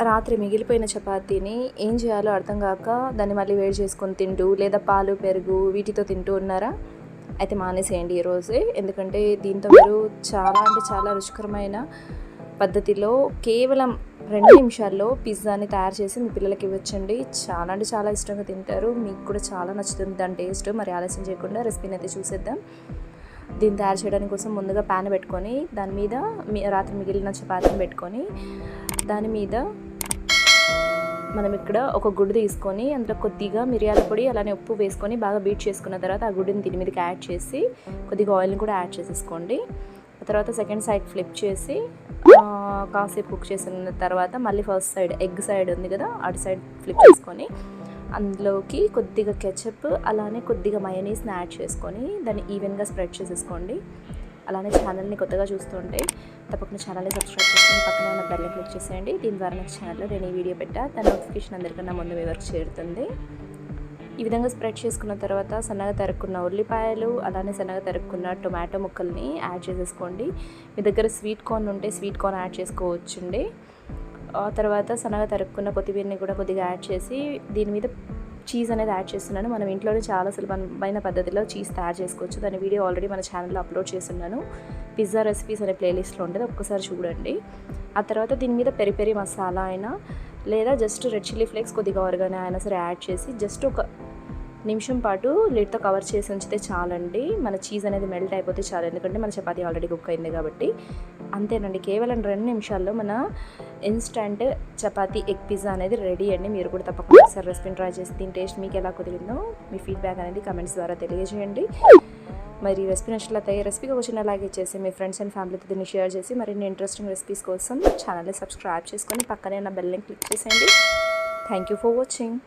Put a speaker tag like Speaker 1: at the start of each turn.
Speaker 1: రాత్రి మిగిలిపోయిన చపాతీని ఏం చేయాలో అర్థం కాక దాన్ని మళ్ళీ వేడి చేసుకొని తింటూ లేదా పాలు పెరుగు వీటితో తింటూ ఉన్నారా? అయితే మానేసేయండి ఈరోజే ఎందుకంటే దీంతో మీరు చాలా అంటే చాలా రుచికరమైన పద్ధతిలో కేవలం రెండు నిమిషాల్లో పిజ్జాని తయారు చేసి మీ పిల్లలకి ఇవ్వచ్చండి. చాలా అంటే చాలా ఇష్టంగా తింటారు. మీకు కూడా చాలా నచ్చుతుంది దాని టేస్ట్. మరి ఆలస్యం చేయకుండా రెసిపీని అయితే చూసేద్దాం. దీన్ని తయారు చేయడానికి కోసం ముందుగా ప్యాన్ పెట్టుకొని దాని మీద మీ- రాత్రి మిగిలిన చపాతీని పెట్టుకొని దాని మీద మనం ఇక్కడ ఒక గుడ్డు తీసుకొని అందులో కొద్దిగా మిరియాల పొడి అలానే ఉప్పు వేసుకొని బాగా బీట్ చేసుకున్న తర్వాత ఆ గుడ్డుని దీని మీదకి యాడ్ చేసి కొద్దిగా ఆయిల్ని కూడా యాడ్ చేసేసుకోండి. ఆ తర్వాత సెకండ్ సైడ్ ఫ్లిప్ చేసి కాసేపు కుక్ చేసిన తర్వాత మళ్ళీ ఫస్ట్ సైడ్ ఎగ్ సైడ్ ఉంది కదా అటు సైడ్ ఫ్లిప్ చేసుకొని అందులోకి కొద్దిగా కెచప్ అలానే కొద్దిగా మయోనీస్ని యాడ్ చేసుకొని దాన్ని ఈవెన్గా స్ప్రెడ్ చేసేసుకోండి. అలానే ఛానల్ని కొత్తగా చూస్తుంటే తప్పకుండా ఛానల్ని సబ్స్క్రైబ్ చేసుకుని పక్కన ఉన్న బెల్ని క్లిక్ చేసేయండి. దీని ద్వారా నెక్స్ట్ ఛానల్లో నేను ఈ వీడియో పెట్టా. దాని నోటిఫికేషన్ అందరికన్నా ముందు మీ వరకు చేరుతుంది. ఈ విధంగా స్ప్రెడ్ చేసుకున్న తర్వాత సన్నగా తరుక్కున్న ఉల్లిపాయలు అలానే సన్నగా తరుక్కున్న టొమాటో ముక్కల్ని యాడ్ చేసేసుకోండి. మీ దగ్గర స్వీట్ కార్న్ ఉంటే స్వీట్ కార్న్ యాడ్ చేసుకోవచ్చండి. ఆ తర్వాత సన్నగా తరుక్కున్న కొత్తిమీరని కూడా కొద్దిగా యాడ్ చేసి దీని మీద చీజ్ అనేది యాడ్ చేస్తున్నాను. మనం ఇంట్లోనే చాలా సులభమైన పద్ధతిలో చీజ్ తయారు చేసుకోవచ్చు. దాని వీడియో ఆల్రెడీ మన ఛానల్లో అప్లోడ్ చేస్తున్నాను. పిజ్జా రెసిపీస్ అనే ప్లేలిస్ట్లో ఉంటుంది ఒక్కసారి చూడండి. ఆ తర్వాత దీని మీద పెరి పెరి మసాలా అయినా లేదా జస్ట్ రెడ్ చిల్లీ ఫ్లేక్స్ కొద్దిగా ఆర్గానే అయినా సరే యాడ్ చేసి జస్ట్ ఒక నిమిషం పాటు లిడ్తో కవర్ చేసి ఉంచితే చాలండి. మన చీజ్ అనేది మెల్ట్ అయిపోతే చాలు. ఎందుకంటే మన చపాతీ ఆల్రెడీ కుక్ అయింది కాబట్టి. అంతేనండి. కేవలం రెండు నిమిషాల్లో మన ఇన్స్టంట్ చపాతీ ఎగ్ పిజ్జా అనేది రెడీ అండి. మీరు కూడా తప్పకుండా ఒకసారి రెసిపీని ట్రై చేసి దీని టేస్ట్ మీకు ఎలా కుదిరిందో మీ ఫీడ్బ్యాక్ అనేది కమెంట్స్ ద్వారా తెలియజేయండి. మరి రెసిపీ నచ్చినట్లయితే ఈ రెసిపీకి ఒక చిన్న లైక్ ఇచ్చేసి మీ ఫ్రెండ్స్ అండ్ ఫ్యామిలీతో దీన్ని షేర్ చేసి మరిన్ని ఇంట్రెస్టింగ్ రెసిపీస్ కోసం ఛానల్ని సబ్స్క్రైబ్ చేసుకొని పక్కనే ఉన్న బెల్ని క్లిక్ చేసేయండి. Thank you for watching.